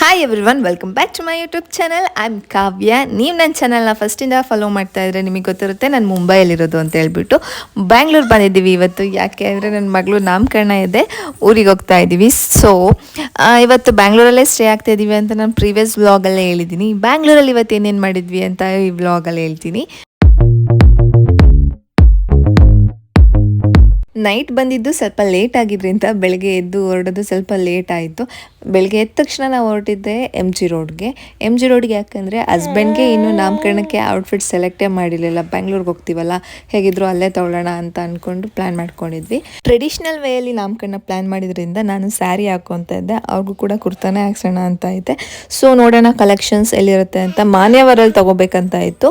Hi everyone welcome back to my YouTube channel I am Kavya ನೀವು ನನ್ನ ಚಾನಲ್ನ ಫಸ್ಟಿಂದ follow ಮಾಡ್ತಾ ಇದ್ರೆ ನಿಮಗೆ ಗೊತ್ತಿರುತ್ತೆ ನಾನು ಮುಂಬೈಯಲ್ಲಿರೋದು ಅಂತ ಹೇಳ್ಬಿಟ್ಟು ಬ್ಯಾಂಗ್ಳೂರು ಬಂದಿದ್ದೀವಿ ಇವತ್ತು. ಯಾಕೆ ಅಂದರೆ ನನ್ನ ಮಗಳು ನಾಮಕರಣ ಇದೆ, ಊರಿಗೆ ಹೋಗ್ತಾ ಇದ್ದೀವಿ ಸೊ ಇವತ್ತು ಬ್ಯಾಂಗ್ಳೂರಲ್ಲೇ ಸ್ಟೇ ಆಗ್ತಾ ಇದ್ದೀವಿ ಅಂತ ನಾನು ಪ್ರೀವಿಯಸ್ ವ್ಲಾಗಲ್ಲೇ ಹೇಳಿದ್ದೀನಿ ಬ್ಯಾಂಗ್ಳೂರಲ್ಲಿ ಇವತ್ತು ಏನೇನು ಮಾಡಿದ್ವಿ ಅಂತ ಈ ವ್ಲಾಗಲ್ಲೇ ಹೇಳ್ತೀನಿ. ನೈಟ್ ಬಂದಿದ್ದು ಸ್ವಲ್ಪ ಲೇಟ್ ಆಗಿದ್ರಿಂದ ಬೆಳಗ್ಗೆ ಎದ್ದು ಹೊರಡೋದು ಸ್ವಲ್ಪ ಲೇಟ್ ಆಯಿತು. ಬೆಳಗ್ಗೆ ಎದ್ದ ತಕ್ಷಣ ನಾವು ಹೊರಟಿದ್ದೆ ಎಂ ಜಿ ರೋಡ್ಗೆ. ಎಂ ಜಿ ರೋಡ್ಗೆ ಯಾಕಂದರೆ ಹಸ್ಬೆಂಡ್ಗೆ ಇನ್ನೂ ನಾಮಕರಣಕ್ಕೆ ಔಟ್ಫಿಟ್ ಸೆಲೆಕ್ಟೇ ಮಾಡಿರಲಿಲ್ಲ. ಬ್ಯಾಂಗ್ಳೂರ್ಗೆ ಹೋಗ್ತೀವಲ್ಲ, ಹೇಗಿದ್ರು ಅಲ್ಲೇ ತೊಗೊಳ್ಳೋಣ ಅಂತ ಅಂದ್ಕೊಂಡು ಪ್ಲ್ಯಾನ್ ಮಾಡ್ಕೊಂಡಿದ್ವಿ. ಟ್ರೆಡಿಷ್ನಲ್ ವೇಯಲ್ಲಿ ನಾಮಕರಣ ಪ್ಲ್ಯಾನ್ ಮಾಡಿದ್ರಿಂದ ನಾನು ಸ್ಯಾರಿ ಹಾಕೊತ ಇದ್ದೆ. ಅವ್ರಿಗೂ ಕೂಡ ಕುರ್ತಾನೆ ಹಾಕ್ಸೋಣ ಅಂತ ಐತೆ ಸೊ ನೋಡೋಣ ಕಲೆಕ್ಷನ್ಸ್ ಎಲ್ಲಿರುತ್ತೆ ಅಂತ. ಮಾನ್ಯವರಲ್ಲಿ ತೊಗೋಬೇಕಂತ ಇತ್ತು.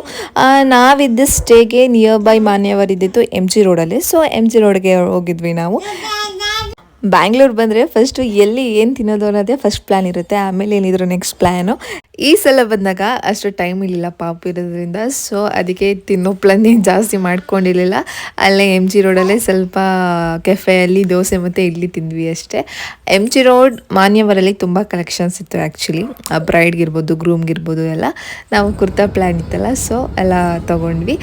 ನಾವಿದ್ದ ಸ್ಟೇಗೆ ನಿಯರ್ ಬೈ ಮಾನ್ಯವರ್ ಇದ್ದಿತ್ತು ಎಂ ಜಿ ರೋಡಲ್ಲಿ. ಸೊ ಎಂ ಜಿ ರೋಡ್ಗೆ ಹೋಗಿದ್ವಿ ನಾವು. ಬ್ಯಾಂಗ್ಳೂರ್ ಬಂದರೆ ಫಸ್ಟು ಎಲ್ಲಿ ಏನು ತಿನ್ನೋದು ಅನ್ನೋದೇ ಫಸ್ಟ್ ಪ್ಲ್ಯಾನ್ ಇರುತ್ತೆ, ಆಮೇಲೆ ಏನಿದ್ರು ನೆಕ್ಸ್ಟ್ ಪ್ಲ್ಯಾನು ಈ ಸಲ ಬಂದಾಗ ಅಷ್ಟು ಟೈಮ್ ಇರಲಿಲ್ಲ ಪಾಪ ಇರೋದ್ರಿಂದ ಸೊ ಅದಕ್ಕೆ ತಿನ್ನೋ ಪ್ಲಾನ್ ಏನು ಜಾಸ್ತಿ ಮಾಡ್ಕೊಂಡಿರಲಿಲ್ಲ. ಅಲ್ಲೇ ಎಂ ಜಿ ರೋಡಲ್ಲೇ ಸ್ವಲ್ಪ ಕೆಫೆಯಲ್ಲಿ ದೋಸೆ ಮತ್ತು ಇಡ್ಲಿ ತಿಂದ್ವಿ ಅಷ್ಟೇ. ಎಂ ಜಿ ರೋಡ್ ಮಾನ್ಯವರಲ್ಲಿ ತುಂಬ ಕಲೆಕ್ಷನ್ಸ್ ಇತ್ತು ಆ್ಯಕ್ಚುಲಿ ಬ್ರೈಡ್ಗಿರ್ಬೋದು ಗ್ರೂಮ್ಗಿರ್ಬೋದು ಎಲ್ಲ. ನಾವು ಕುರ್ತಾ ಪ್ಲ್ಯಾನ್ ಇತ್ತಲ್ಲ ಸೊ ಎಲ್ಲ ತೊಗೊಂಡ್ವಿ.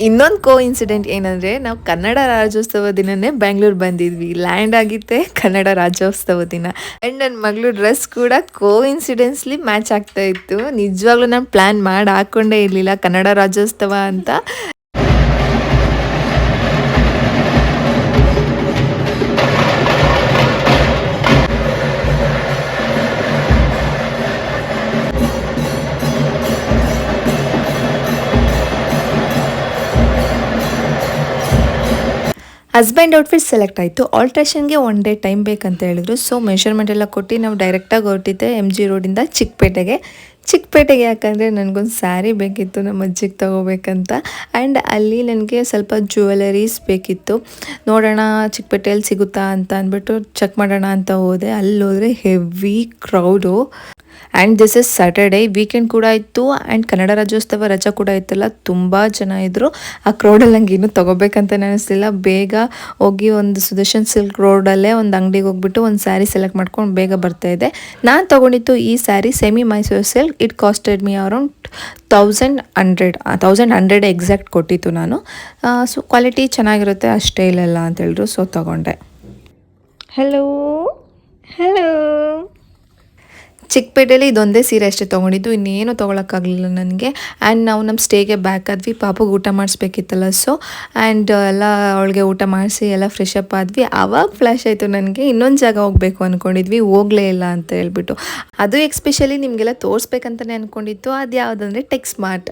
ಇನ್ನೊಂದು ಕೋ ಇನ್ಸಿಡೆಂಟ್ ಏನಂದರೆ, ನಾವು ಕನ್ನಡ ರಾಜ್ಯೋತ್ಸವ ದಿನನೇ ಬೆಂಗಳೂರು ಬಂದಿದ್ವಿ. ಲ್ಯಾಂಡ್ ಆಗಿತ್ತೆ ಕನ್ನಡ ರಾಜ್ಯೋತ್ಸವ ದಿನ. ಆ್ಯಂಡ್ ನನ್ನ ಮಗಳು ಡ್ರೆಸ್ ಕೂಡ ಕೋ ಇನ್ಸಿಡೆನ್ಸ್ಲಿ ಮ್ಯಾಚ್ ಆಗ್ತಾ ಇತ್ತು. ನಿಜವಾಗ್ಲೂ ನಾನು ಪ್ಲ್ಯಾನ್ ಮಾಡಿ ಹಾಕ್ಕೊಂಡೇ ಇರಲಿಲ್ಲ ಕನ್ನಡ ರಾಜ್ಯೋತ್ಸವ ಅಂತ. ಹಸ್ಬೆಂಡ್ ಔಟ್ಫಿಟ್ ಸೆಲೆಕ್ಟ್ ಆಯಿತು. ಆಲ್ಟ್ರೇಷನ್ಗೆ ಒನ್ ಡೇ ಟೈಮ್ ಬೇಕಂತ ಹೇಳಿದ್ರು. ಸೊ ಮೆಷರ್ಮೆಂಟ್ ಎಲ್ಲ ಕೊಟ್ಟು ನಾವು ಡೈರೆಕ್ಟಾಗಿ ಹೊರಟಿದ್ದೆ ಎಂ ಜಿ ರೋಡಿಂದ ಚಿಕ್ಕಪೇಟೆಗೆ ಚಿಕ್ಕಪೇಟೆಗೆ ಯಾಕಂದರೆ ನನಗೊಂದು ಸ್ಯಾರಿ ಬೇಕಿತ್ತು, ನಮ್ಮ ಅಜ್ಜಿಗೆ ತೊಗೋಬೇಕಂತ. ಆ್ಯಂಡ್ ಅಲ್ಲಿ ನನಗೆ ಸ್ವಲ್ಪ ಜ್ಯುವೆಲರೀಸ್ ಬೇಕಿತ್ತು. ನೋಡೋಣ ಚಿಕ್ಕಪೇಟೆಯಲ್ಲಿ ಸಿಗುತ್ತಾ ಅಂತ ಅಂದ್ಬಿಟ್ಟು ಚೆಕ್ ಮಾಡೋಣ ಅಂತ ಹೋದೆ. ಅಲ್ಲಿ ಹೋದರೆ heavy crowd and this is Saturday weekend ಕೂಡ ಇತ್ತು. ಆ್ಯಂಡ್ ಕನ್ನಡ ರಾಜ್ಯೋತ್ಸವ ರಜಾ ಕೂಡ ಇತ್ತಲ್ಲ, ತುಂಬ ಜನ ಇದ್ದರು ಆ ಕ್ರೌಡಲ್ಲಿ ನಂಗೆ ಇನ್ನೂ ತೊಗೋಬೇಕಂತ ಅನಿಸ್ಲಿಲ್ಲ ಬೇಗ ಹೋಗಿ ಒಂದು ಸುದರ್ಶನ್ ಸಿಲ್ಕ್ ರೋಡಲ್ಲೇ ಒಂದು ಅಂಗಡಿಗೆ ಹೋಗ್ಬಿಟ್ಟು ಒಂದು ಸ್ಯಾರಿ ಸೆಲೆಕ್ಟ್ ಮಾಡ್ಕೊಂಡು ಬೇಗ ಬರ್ತಾ ಇದೆ ನಾನು ತೊಗೊಂಡಿತ್ತು ಈ sari semi Mysuru silk it costed me around thousand hundred thousand hundred exact ಕೊಟ್ಟಿತ್ತು ನಾನು. ಸೊ ಕ್ವಾಲಿಟಿ ಚೆನ್ನಾಗಿರುತ್ತೆ ಅಷ್ಟೇ ಇಲ್ಲಲ್ಲ ಅಂತ ಹೇಳಿದ್ರು ಸೊ ತೊಗೊಂಡೆ. ಹಲೋ ಹಲೋ ಚಿಕ್ಕಪೇಟೆಯಲ್ಲಿ ಇದೊಂದೇ ಸೀರೆ ಅಷ್ಟೇ ತೊಗೊಂಡಿದ್ದು, ಇನ್ನೇನು ತೊಗೊಳಕ್ಕಾಗಲಿಲ್ಲ ನನಗೆ. ಆ್ಯಂಡ್ ನಾವು ನಮ್ಮ ಸ್ಟೇಗೆ ಬ್ಯಾಕ್ ಆದ್ವಿ, ಪಾಪಗೆ ಊಟ ಮಾಡಿಸ್ಬೇಕಿತ್ತಲ್ಲ ಸೊ ಆ್ಯಂಡ್ ಎಲ್ಲ ಅವಳಿಗೆ ಊಟ ಮಾಡಿಸಿ, ಎಲ್ಲ ಫ್ರೆಶ್ ಅಪ್ ಆದ್ವಿ. ಆವಾಗ ಫ್ಲ್ಯಾಶ್ ಆಯಿತು ನನಗೆ, ಇನ್ನೊಂದು ಜಾಗ ಹೋಗಬೇಕು ಅಂದ್ಕೊಂಡಿದ್ವಿ ಹೋಗಲೇ ಇಲ್ಲ ಅಂತ ಹೇಳ್ಬಿಟ್ಟು. ಅದು ಎಕ್ಸ್ಪೆಷಲಿ ನಿಮಗೆಲ್ಲ ತೋರಿಸ್ಬೇಕಂತಲೇ ಅಂದ್ಕೊಂಡಿತ್ತು ಅದು ಯಾವುದಂದರೆ ಟೆಕ್ಸ್ ಮಾರ್ಟ್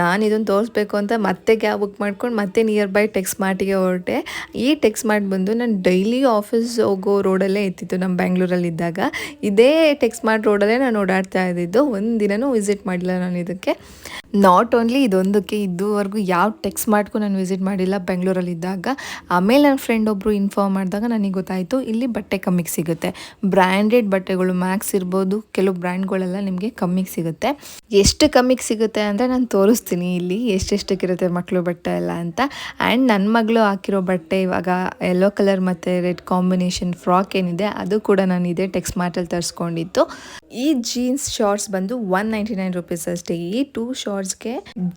ನಾನು ಇದನ್ನು ತೋರಿಸ್ಬೇಕು ಅಂತ ಮತ್ತೆ ಕ್ಯಾಬ್ ಬುಕ್ ಮಾಡ್ಕೊಂಡು ಮತ್ತೆ ನಿಯರ್ ಬೈ ಟೆಕ್ಸ್ ಮಾರ್ಟಿಗೆ ಹೊರಟೆ. ಈ ಟೆಕ್ಸ್ ಮಾರ್ಟ್ ಬಂದು ನಾನು ಡೈಲಿ ಆಫೀಸ್ ಹೋಗೋ ರೋಡಲ್ಲೇ ಇತ್ತಿತ್ತು ನಮ್ಮ ಬ್ಯಾಂಗ್ಳೂರಲ್ಲಿದ್ದಾಗ ಇದೇ ಟೆಕ್ಸ್ ಮಾರ್ಟ್ ರೋಡಲ್ಲೇ ನಾನು ಓಡಾಡ್ತಾ ಇದ್ದಿದ್ದು. ಒಂದು ದಿನವೂ ವಿಸಿಟ್ ಮಾಡಿಲ್ಲ ನಾನು ಇದಕ್ಕೆ. ನಾಟ್ ಓನ್ಲಿ ಇದೊಂದಕ್ಕೆ, ಇದುವರೆಗೂ ಯಾವ ಟೆಕ್ಸ್ಟ್ ಮಾರ್ಟ್ಗೂ ನಾನು ವಿಸಿಟ್ ಮಾಡಿಲ್ಲ ಬೆಂಗಳೂರಲ್ಲಿದ್ದಾಗ ಆಮೇಲೆ ನನ್ನ ಫ್ರೆಂಡ್ ಒಬ್ಬರು ಇನ್ಫಾರ್ಮ್ ಮಾಡಿದಾಗ ನನಗೆ ಗೊತ್ತಾಯಿತು, ಇಲ್ಲಿ ಬಟ್ಟೆ ಕಮ್ಮಿಗೆ ಸಿಗುತ್ತೆ. ಬ್ರ್ಯಾಂಡೆಡ್ ಬಟ್ಟೆಗಳು ಮ್ಯಾಕ್ಸ್ ಇರ್ಬೋದು, ಕೆಲವು ಬ್ರ್ಯಾಂಡ್ಗಳೆಲ್ಲ ನಿಮಗೆ ಕಮ್ಮಿಗೆ ಸಿಗುತ್ತೆ. ಎಷ್ಟು ಕಮ್ಮಿಗೆ ಸಿಗುತ್ತೆ ಅಂದರೆ ನಾನು ತೋರಿಸ್ತೀನಿ ಇಲ್ಲಿ, ಎಷ್ಟೆಷ್ಟಕ್ಕಿರುತ್ತೆ ಮಕ್ಕಳು ಬಟ್ಟೆ ಎಲ್ಲ ಅಂತ. ಆ್ಯಂಡ್ ನನ್ನ ಮಗಳು ಹಾಕಿರೋ ಬಟ್ಟೆ ಇವಾಗ ಯೆಲ್ಲೋ ಕಲರ್ ಮತ್ತು ರೆಡ್ ಕಾಂಬಿನೇಷನ್ ಫ್ರಾಕ್ ಏನಿದೆ, ಅದು ಕೂಡ ನಾನು ಇದೇ ಟೆಕ್ಸ್ ಮಾರ್ಟಲ್ಲಿ ತರಿಸ್ಕೊಂಡಿತ್ತು ಈ ಜೀನ್ಸ್ ಶಾರ್ಟ್ಸ್ ಬಂದು ಒನ್ ನೈಂಟಿ ನೈನ್ ರುಪೀಸ್ ಅಷ್ಟೇ, ಈ two ಶಾರ್ಟ್ಸ್ಗೆ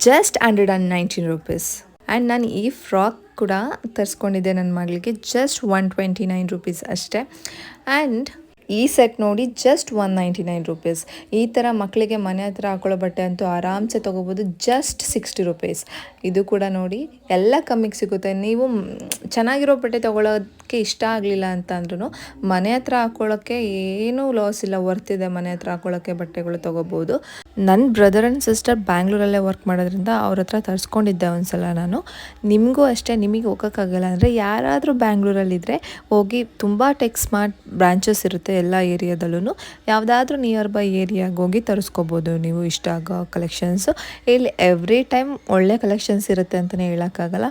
just hundred and nineteen rupees and ನಾನು ಈ ಫ್ರಾಕ್ ಕೂಡ ತರಿಸ್ಕೊಂಡಿದ್ದೆ ನನ್ನ ಮಗಳಿಗೆ just one twenty nine rupees ಅಷ್ಟೇ. ಆ್ಯಂಡ್ ಈ ಸೆಟ್ ನೋಡಿ just one ninety nine rupees ಈ ಥರ ಮಕ್ಕಳಿಗೆ ಮನೆ ಹತ್ರ ಹಾಕೊಳ್ಳೋ ಬಟ್ಟೆ ಅಂತೂ ಆರಾಮ್ಸೆ ತೊಗೋಬೋದು ಜಸ್ಟ್ ಸಿಕ್ಸ್ಟಿ ರುಪೀಸ್ ಇದು ಕೂಡ ನೋಡಿ ಎಲ್ಲ ಕಮ್ಮಿಗೆ ಸಿಗುತ್ತೆ. ನೀವು ಚೆನ್ನಾಗಿರೋ ಬಟ್ಟೆ ತೊಗೊಳೋದಕ್ಕೆ ಇಷ್ಟ ಆಗಲಿಲ್ಲ ಅಂತ ಅಂದ್ರೂ ಮನೆ ಹತ್ರ ಹಾಕೊಳ್ಳೋಕ್ಕೆ ಏನೂ ಲಾಸ್ ಇಲ್ಲ. ವರ್ತಿದೆ ಮನೆ ಹತ್ರ ಹಾಕೊಳ್ಳೋಕ್ಕೆ ಬಟ್ಟೆಗಳು ತೊಗೋಬೋದು. ನನ್ನ ಬ್ರದರ್ ಆ್ಯಂಡ್ ಸಿಸ್ಟರ್ ಬ್ಯಾಂಗ್ಳೂರಲ್ಲೇ ವರ್ಕ್ ಮಾಡೋದ್ರಿಂದ ಅವ್ರ ಹತ್ರ ತರಿಸ್ಕೊಂಡಿದ್ದೆ ಒಂದ್ಸಲ ನಾನು. ನಿಮಗೂ ಅಷ್ಟೇ, ನಿಮಗೆ ಹೋಗೋಕ್ಕಾಗಲ್ಲ. ಅಂದರೆ ಯಾರಾದರೂ ಬ್ಯಾಂಗ್ಳೂರಲ್ಲಿದ್ದರೆ ಹೋಗಿ ತುಂಬ ಟೆಕ್ ಸ್ಮಾರ್ಟ್ ಬ್ರಾಂಚಸ್ ಇರುತ್ತೆ. ಎಲ್ಲ ಏರಿಯಾದಲ್ಲೂ ಯಾವುದಾದ್ರೂ ನಿಯರ್ ಬೈ ಏರಿಯಾಗೆ ಹೋಗಿ ತರಿಸ್ಕೋಬೋದು. ನೀವು ಇಷ್ಟ ಆಗೋ ಕಲೆಕ್ಷನ್ಸು ಇಲ್ಲಿ ಎವ್ರಿ ಟೈಮ್ ಒಳ್ಳೆ ಕಲೆಕ್ಷನ್ಸ್ ಇರುತ್ತೆ ಅಂತಲೇ ಹೇಳೋಕ್ಕಾಗಲ್ಲ.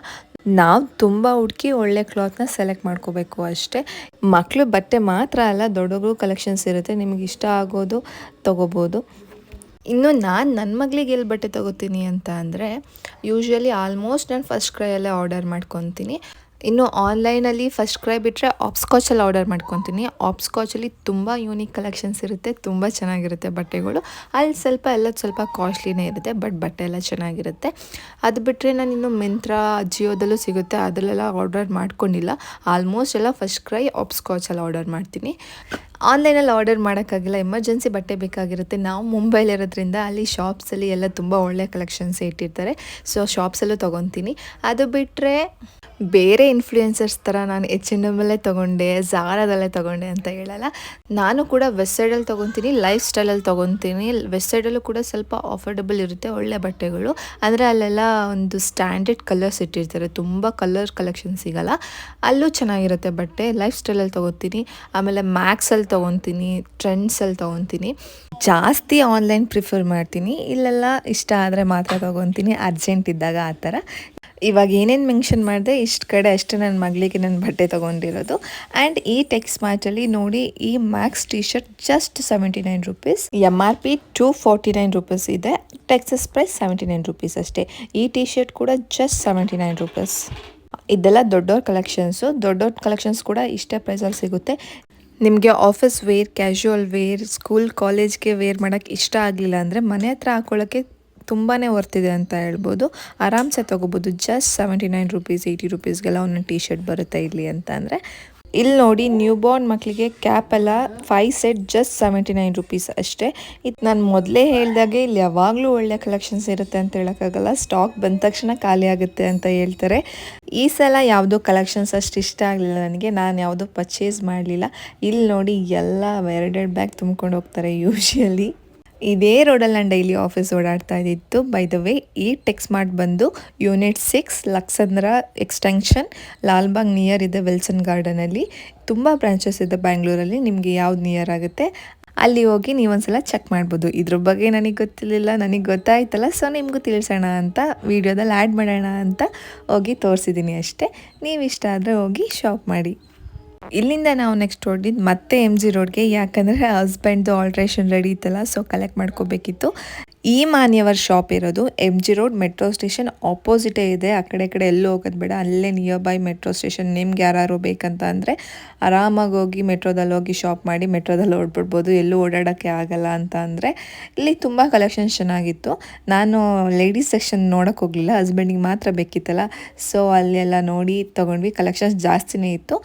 ನಾವು ತುಂಬ ಹುಡುಕಿ ಒಳ್ಳೆ ಕ್ಲಾತ್ನ ಸೆಲೆಕ್ಟ್ ಮಾಡ್ಕೋಬೇಕು ಅಷ್ಟೇ. ಮಕ್ಕಳು ಬಟ್ಟೆ ಮಾತ್ರ ಅಲ್ಲ ದೊಡ್ಡವರು ಕಲೆಕ್ಷನ್ಸ್ ಇರುತ್ತೆ. ನಿಮಗೆ ಇಷ್ಟ ಆಗೋದು ತೊಗೋಬೋದು. ಇನ್ನು ನಾನು ನನ್ನ ಮಗಳಿಗೆ ಎಲ್ಲಿ ಬಟ್ಟೆ ತೊಗೋತೀನಿ ಅಂತ ಅಂದರೆ ಯೂಶ್ವಲಿ ಆಲ್ಮೋಸ್ಟ್ ನಾನು ಫಸ್ಟ್ ಕ್ರೈಯಲ್ಲೇ ಆರ್ಡರ್ ಮಾಡ್ಕೊತೀನಿ. ಇನ್ನು ಆನ್ಲೈನಲ್ಲಿ ಫಸ್ಟ್ ಕ್ರೈ ಬಿಟ್ಟರೆ ಆಪ್ಸ್ಕಾಚಲ್ಲಿ ಆರ್ಡರ್ ಮಾಡ್ಕೊತೀನಿ. ಆಪ್ಸ್ಕಾಚಲ್ಲಿ ತುಂಬ ಯೂನಿಕ್ ಕಲೆಕ್ಷನ್ಸ್ ಇರುತ್ತೆ, ತುಂಬ ಚೆನ್ನಾಗಿರುತ್ತೆ ಬಟ್ಟೆಗಳು. ಅಲ್ಲಿ ಸ್ವಲ್ಪ ಎಲ್ಲ ಸ್ವಲ್ಪ ಕಾಸ್ಟ್ಲಿನೇ ಇರುತ್ತೆ ಬಟ್ ಬಟ್ಟೆ ಎಲ್ಲ ಚೆನ್ನಾಗಿರುತ್ತೆ. ಅದು ಬಿಟ್ಟರೆ ನಾನು ಇನ್ನು ಮಿಂತ್ರಾ ಜಿಯೋದಲ್ಲೂ ಸಿಗುತ್ತೆ, ಅದರಲ್ಲೆಲ್ಲ ಆರ್ಡರ್ ಮಾಡ್ಕೊಂಡಿಲ್ಲ. ಆಲ್ಮೋಸ್ಟ್ ಎಲ್ಲ ಫಸ್ಟ್ ಕ್ರೈ ಆಪ್ಸ್ಕಾಚಲ್ಲಿ ಆರ್ಡರ್ ಮಾಡ್ತೀನಿ. ಆನ್ಲೈನಲ್ಲಿ ಆರ್ಡರ್ ಮಾಡೋಕ್ಕಾಗಿಲ್ಲ ಎಮರ್ಜೆನ್ಸಿ ಬಟ್ಟೆ ಬೇಕಾಗಿರುತ್ತೆ. ನಾವು ಮುಂಬೈಲಿರೋದ್ರಿಂದ ಅಲ್ಲಿ ಶಾಪ್ಸಲ್ಲಿ ಎಲ್ಲ ತುಂಬ ಒಳ್ಳೆ ಕಲೆಕ್ಷನ್ಸ್ ಇಟ್ಟಿರ್ತಾರೆ. ಸೊ ಶಾಪ್ಸಲ್ಲೂ ತೊಗೊತೀನಿ. ಅದು ಬಿಟ್ಟರೆ ಬೇರೆ ಇನ್ಫ್ಲೂಯೆನ್ಸರ್ಸ್ ಥರ ನಾನು ಎಚ್ ಎನ್ ಎಮ್ಮಲ್ಲೇ ತೊಗೊಂಡೆ ಝಾರಾದಲ್ಲೇ ತೊಗೊಂಡೆ ಅಂತ ಹೇಳಲ್ಲ. ನಾನು ಕೂಡ ವೆಸ್ಟ್ ಸೈಡಲ್ಲಿ ತೊಗೊತೀನಿ ಲೈಫ್ ಸ್ಟೈಲಲ್ಲಿ ತೊಗೊತೀನಿ. ವೆಸ್ಟ್ ಸೈಡಲ್ಲೂ ಕೂಡ ಸ್ವಲ್ಪ ಅಫೋರ್ಡಬಲ್ ಇರುತ್ತೆ, ಒಳ್ಳೆ ಬಟ್ಟೆಗಳು. ಅಂದರೆ ಅಲ್ಲೆಲ್ಲ ಒಂದು ಸ್ಟ್ಯಾಂಡರ್ಡ್ ಕಲರ್ಸ್ ಇಟ್ಟಿರ್ತಾರೆ. ತುಂಬ ಕಲರ್ ಕಲೆಕ್ಷನ್ ಸಿಗಲ್ಲ. ಅಲ್ಲೂ ಚೆನ್ನಾಗಿರುತ್ತೆ ಬಟ್ಟೆ. ಲೈಫ್ ಸ್ಟೈಲಲ್ಲಿ ತೊಗೊತೀನಿ. ಆಮೇಲೆ ಮ್ಯಾಕ್ಸಲ್ಲಿ ತೊಗೊತೀನಿ ಟ್ರೆಂಡ್ಸಲ್ಲಿ ತೊಗೊತೀನಿ. ಜಾಸ್ತಿ ಆನ್ಲೈನ್ ಪ್ರಿಫರ್ ಮಾಡ್ತೀನಿ. ಇಲ್ಲೆಲ್ಲ ಇಷ್ಟ ಆದರೆ ಮಾತ್ರ ತೊಗೊತೀನಿ. ಅರ್ಜೆಂಟ್ ಇದ್ದಾಗ ಆ ಥರ. ಇವಾಗ ಏನೇನು ಮೆನ್ಷನ್ ಮಾಡಿದೆ, ಇಷ್ಟು ಕಡೆ ಅಷ್ಟು ನನ್ನ ಮಗಳಿಗೆ ನನ್ನ ಬಟ್ಟೆ ತಗೊಂಡಿರೋದು. ಆ್ಯಂಡ್ ಈ ಟೆಕ್ಸ್ ಮ್ಯಾಚಲ್ಲಿ ನೋಡಿ ಈ max T shirt just seventy nine rupees M R P two forty nine rupees ಇದೆ Tex's price seventy nine rupees ಅಷ್ಟೇ. ಈ ಟೀ ಶರ್ಟ್ ಕೂಡ ಜಸ್ಟ್ ಸೆವೆಂಟಿ ನೈನ್ ರುಪೀಸ್ ಇದೆಲ್ಲ ದೊಡ್ಡವ್ರ ಕಲೆಕ್ಷನ್ಸು ದೊಡ್ಡವ್ರ ಕಲೆಕ್ಷನ್ಸ್ ಕೂಡ ಇಷ್ಟೇ ಪ್ರೈಸಲ್ಲಿ ಸಿಗುತ್ತೆ. ನಿಮಗೆ office wear casual wear school ಕಾಲೇಜ್ಗೆ ವೇರ್ ಮಾಡೋಕ್ಕೆ ಇಷ್ಟ ಆಗಲಿಲ್ಲ ಅಂದರೆ ಮನೆ ಹತ್ರ ಹಾಕೊಳ್ಳೋಕ್ಕೆ ತುಂಬಾ ವರ್ತಿದೆ ಅಂತ ಹೇಳ್ಬೋದು. ಆರಾಮ್ಸೆ ತೊಗೋಬೋದು. Just seventy nine rupees eighty ರುಪೀಸ್ಗೆಲ್ಲ ಒಂದೊಂದು ಟಿ ಶರ್ಟ್ ಬರುತ್ತೆ ಇಲ್ಲಿ ಅಂತ ಅಂದರೆ. ಇಲ್ಲಿ ನೋಡಿ ನ್ಯೂ ಬಾರ್ನ್ ಮಕ್ಕಳಿಗೆ ಕ್ಯಾಪ್ ಎಲ್ಲ five set just seventy nine rupees ಅಷ್ಟೇ. ಇದು ನಾನು ಮೊದಲೇ ಹೇಳಿದಾಗೆ ಇಲ್ಲಿ ಯಾವಾಗಲೂ ಒಳ್ಳೆ ಕಲೆಕ್ಷನ್ಸ್ ಇರುತ್ತೆ ಅಂತ ಹೇಳೋಕ್ಕಾಗಲ್ಲ. ಸ್ಟಾಕ್ ಬಂದ ತಕ್ಷಣ ಖಾಲಿ ಆಗುತ್ತೆ ಅಂತ ಹೇಳ್ತಾರೆ. ಈ ಸಲ ಯಾವುದೋ ಕಲೆಕ್ಷನ್ಸ್ ಅಷ್ಟು ಇಷ್ಟ ಆಗಲಿಲ್ಲ ನನಗೆ. ನಾನು ಯಾವುದೋ ಪರ್ಚೇಸ್ ಮಾಡಲಿಲ್ಲ. ಇಲ್ಲಿ ನೋಡಿ, ಎಲ್ಲ ಎರಡೆರಡು ಬ್ಯಾಗ್ ತುಂಬ್ಕೊಂಡು ಹೋಗ್ತಾರೆ ಯೂಶ್ವಲಿ ಇದೇ ರೋಡಲ್ಲಿ ನಾನು ಡೈಲಿ ಆಫೀಸ್ ಓಡಾಡ್ತಾ ಇದ್ದಿತ್ತು ಬೈ ದ ವೇ ಈ ಟೆಕ್ಸ್ ಮಾರ್ಟ್ ಬಂದು unit six Lakkasandra extension Lalbagh near ಇದೆ ವಿಲ್ಸನ್ ಗಾರ್ಡನಲ್ಲಿ ತುಂಬ ಬ್ರಾಂಚಸ್ ಇದೆ ಬ್ಯಾಂಗ್ಳೂರಲ್ಲಿ ನಿಮಗೆ ಯಾವ್ದು ನಿಯರ್ ಆಗುತ್ತೆ, ಅಲ್ಲಿ ಹೋಗಿ ನೀವೊಂದ್ಸಲ ಚೆಕ್ ಮಾಡ್ಬೋದು. ಇದ್ರ ಬಗ್ಗೆ ನನಗೆ ಗೊತ್ತಿರಲಿಲ್ಲ, ನನಗೆ ಗೊತ್ತಾಯ್ತಲ್ಲ ಸೊ ನಿಮಗೂ ತಿಳಿಸೋಣ ಅಂತ ವೀಡಿಯೋದಲ್ಲಿ ಆ್ಯಡ್ ಮಾಡೋಣ ಅಂತ ಹೋಗಿ ತೋರಿಸಿದ್ದೀನಿ ಅಷ್ಟೇ. ನೀವು ಇಷ್ಟ ಆದರೆ ಹೋಗಿ ಶಾಪ್ ಮಾಡಿ. ಇಲ್ಲಿಂದ ನಾವು ನೆಕ್ಸ್ಟ್ ಹೊಡಿದ್ದು ಮತ್ತೆ ಎಂ ಜಿ ರೋಡ್ಗೆ ಯಾಕಂದರೆ ಹಸ್ಬೆಂಡ್ದು ಆಲ್ಟ್ರೇಷನ್ ರೆಡಿ ಇತ್ತಲ್ಲ ಸೊ ಕಲೆಕ್ಟ್ ಮಾಡ್ಕೋಬೇಕಿತ್ತು. ಈ ಮಾನ್ಯವರ್ ಶಾಪ್ ಇರೋದು M G road metro station ಆಪೋಸಿಟೇ ಇದೆ. ಆ ಕಡೆ ಕಡೆ ಎಲ್ಲೂ ಹೋಗೋದು ಬೇಡ. ಅಲ್ಲೇ ನಿಯರ್ ಬೈ ಮೆಟ್ರೋ ಸ್ಟೇಷನ್ ನಿಮ್ಗೆ ಯಾರು ಬೇಕಂತ ಅಂದರೆ ಆರಾಮಾಗಿ ಹೋಗಿ ಮೆಟ್ರೋದಲ್ಲಿ ಹೋಗಿ ಶಾಪ್ ಮಾಡಿ ಮೆಟ್ರೋದಲ್ಲಿ ಓಡ್ಬಿಡ್ಬೋದು. ಎಲ್ಲೂ ಓಡಾಡೋಕ್ಕೆ ಆಗಲ್ಲ ಅಂತ ಅಂದರೆ ಇಲ್ಲಿ ತುಂಬ ಕಲೆಕ್ಷನ್ಸ್ ಚೆನ್ನಾಗಿತ್ತು. ನಾನು ಲೇಡೀಸ್ ಸೆಕ್ಷನ್ ನೋಡೋಕೆ ಹೋಗಲಿಲ್ಲ. ಹಸ್ಬೆಂಡಿಗೆ ಮಾತ್ರ ಬೇಕಿತ್ತಲ್ಲ. ಸೊ ಅಲ್ಲೆಲ್ಲ ನೋಡಿ ತೊಗೊಂಡ್ವಿ. ಕಲೆಕ್ಷನ್ಸ್ ಜಾಸ್ತಿನೇ ಇತ್ತು.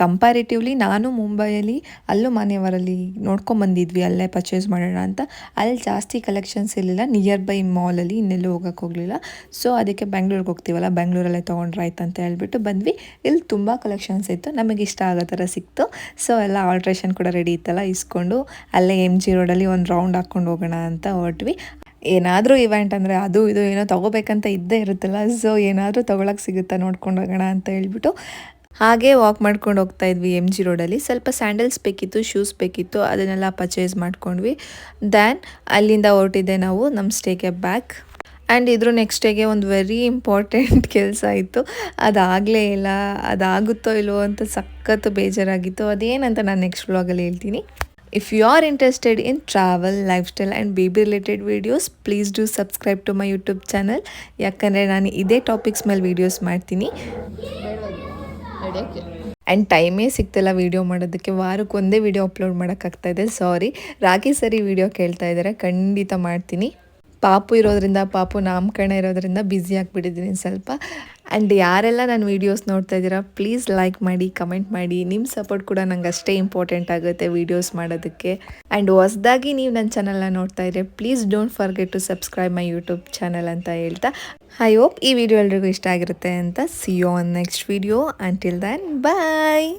ಕಂಪ್ಯಾರಿಟಿವ್ಲಿ ನಾನು ಮುಂಬೈಯಲ್ಲಿ ಅಲ್ಲೂ ಮನೆಯವರಲ್ಲಿ ನೋಡ್ಕೊಂಬಂದಿದ್ವಿ ಅಲ್ಲೇ ಪರ್ಚೇಸ್ ಮಾಡೋಣ ಅಂತ. ಅಲ್ಲಿ ಜಾಸ್ತಿ ಕಲೆಕ್ಷನ್ಸ್ ಇರಲಿಲ್ಲ ನಿಯರ್ ಬೈ ಮಾಲಲ್ಲಿ ಇನ್ನೆಲ್ಲೂ ಹೋಗೋಕೆ ಹೋಗಲಿಲ್ಲ. ಸೊ ಅದಕ್ಕೆ ಬೆಂಗ್ಳೂರಿಗೆ ಹೋಗ್ತೀವಲ್ಲ ಬೆಂಗಳೂರಲ್ಲೇ ತೊಗೊಂಡ್ರೆ ಆಯ್ತು ಅಂತ ಹೇಳ್ಬಿಟ್ಟು ಬಂದ್ವಿ. ಇಲ್ಲಿ ತುಂಬ ಕಲೆಕ್ಷನ್ಸ್ ಇತ್ತು, ನಮಗೆ ಇಷ್ಟ ಆಗೋ ಥರ ಸಿಕ್ತು. ಸೊ ಎಲ್ಲ ಆಲ್ಟ್ರೇಷನ್ ಕೂಡ ರೆಡಿ ಇತ್ತಲ್ಲ, ಇಸ್ಕೊಂಡು ಅಲ್ಲೇ ಎಂ ಜಿ ರೋಡಲ್ಲಿ ಒಂದು ರೌಂಡ್ ಹಾಕ್ಕೊಂಡು ಹೋಗೋಣ ಅಂತ ಹೊರಟ್ವಿ. ಏನಾದರೂ ಇವೆಂಟ್ ಅಂದರೆ ಅದು, ಇದು ಏನೋ ತೊಗೋಬೇಕಂತ ಇದ್ದೇ ಇರುತ್ತಲ್ಲ ಸೊ ಏನಾದರೂ ತೊಗೊಳಕ್ಕೆ ಸಿಗುತ್ತಾ ನೋಡ್ಕೊಂಡು ಹೋಗೋಣ ಅಂತ ಹೇಳ್ಬಿಟ್ಟು ಹಾಗೆ ವಾಕ್ ಮಾಡ್ಕೊಂಡು ಹೋಗ್ತಾ ಇದ್ವಿ ಎಂ ಜಿ ರೋಡಲ್ಲಿ ಸ್ವಲ್ಪ ಸ್ಯಾಂಡಲ್ಸ್ ಬೇಕಿತ್ತು ಶೂಸ್ ಬೇಕಿತ್ತು, ಅದನ್ನೆಲ್ಲ ಪರ್ಚೇಸ್ ಮಾಡ್ಕೊಂಡ್ವಿ. ದ್ಯಾನ್ ಅಲ್ಲಿಂದ ಹೊರಟಿದ್ದೆ ನಾವು ನಮ್ಮ ಸ್ಟೇಗೆ ಬ್ಯಾಕ್ ಆ್ಯಂಡ್ ಇದ್ರ ನೆಕ್ಸ್ಟ್ ಡೇಗೆ ಒಂದು ವೆರಿ ಇಂಪಾರ್ಟೆಂಟ್ ಕೆಲಸ ಇತ್ತು. ಅದಾಗಲೇ ಇಲ್ಲ, ಅದಾಗುತ್ತೋ ಇಲ್ವೋ ಅಂತ ಸಖತ್ತು ಬೇಜಾರಾಗಿತ್ತು. ಅದೇನಂತ ನಾನು ನೆಕ್ಸ್ಟ್ ವ್ಲಾಗಲ್ಲಿ ಹೇಳ್ತೀನಿ. If you are interested in travel lifestyle and baby related videos please do subscribe to my YouTube channel ಯಾಕಂದರೆ ನಾನು ಇದೇ ಟಾಪಿಕ್ಸ್ ಮೇಲೆ ವೀಡಿಯೋಸ್ ಮಾಡ್ತೀನಿ. ಆ್ಯಂಡ್ ಟೈಮೇ ಸಿಗ್ತಿಲ್ಲ ವೀಡಿಯೋ ಮಾಡೋದಕ್ಕೆ. ವಾರಕ್ಕೆ ಒಂದೇ ವೀಡಿಯೋ ಅಪ್ಲೋಡ್ ಮಾಡೋಕ್ಕಾಗ್ತಾ ಇದೆ. ಸಾರಿ ರಾಗಿ ಸರಿ ವೀಡಿಯೋ ಕೇಳ್ತಾ ಇದ್ದಾರೆ. ಖಂಡಿತ ಮಾಡ್ತೀನಿ. ಪಾಪು ಇರೋದ್ರಿಂದ, ಪಾಪು ನಾಮಕರಣ ಇರೋದ್ರಿಂದ ಬ್ಯುಸಿ ಆಗಿಬಿಟ್ಟಿದ್ದೀನಿ ಸ್ವಲ್ಪ. ಆ್ಯಂಡ್ ಯಾರೆಲ್ಲ ನನ್ನ ವೀಡಿಯೋಸ್ ನೋಡ್ತಾ ಇದ್ದೀರಾ ಪ್ಲೀಸ್ ಲೈಕ್ ಮಾಡಿ ಕಮೆಂಟ್ ಮಾಡಿ. ನಿಮ್ಮ ಸಪೋರ್ಟ್ ಕೂಡ ನಂಗೆ ಅಷ್ಟೇ ಇಂಪಾರ್ಟೆಂಟ್ ಆಗುತ್ತೆ ವೀಡಿಯೋಸ್ ಮಾಡೋದಕ್ಕೆ. ಆ್ಯಂಡ್ ಹೊಸ್ದಾಗಿ ನೀವು ನನ್ನ ಚಾನಲ್ನ ನೋಡ್ತಾ ಇದ್ರೆ please don't forget to subscribe my YouTube channel ಅಂತ ಹೇಳ್ತಾ. ಐ ಹೋಪ್ ಈ ವಿಡಿಯೋ ಎಲ್ರಿಗೂ ಇಷ್ಟ ಆಗಿರುತ್ತೆ ಅಂತ. See you on next video until then bye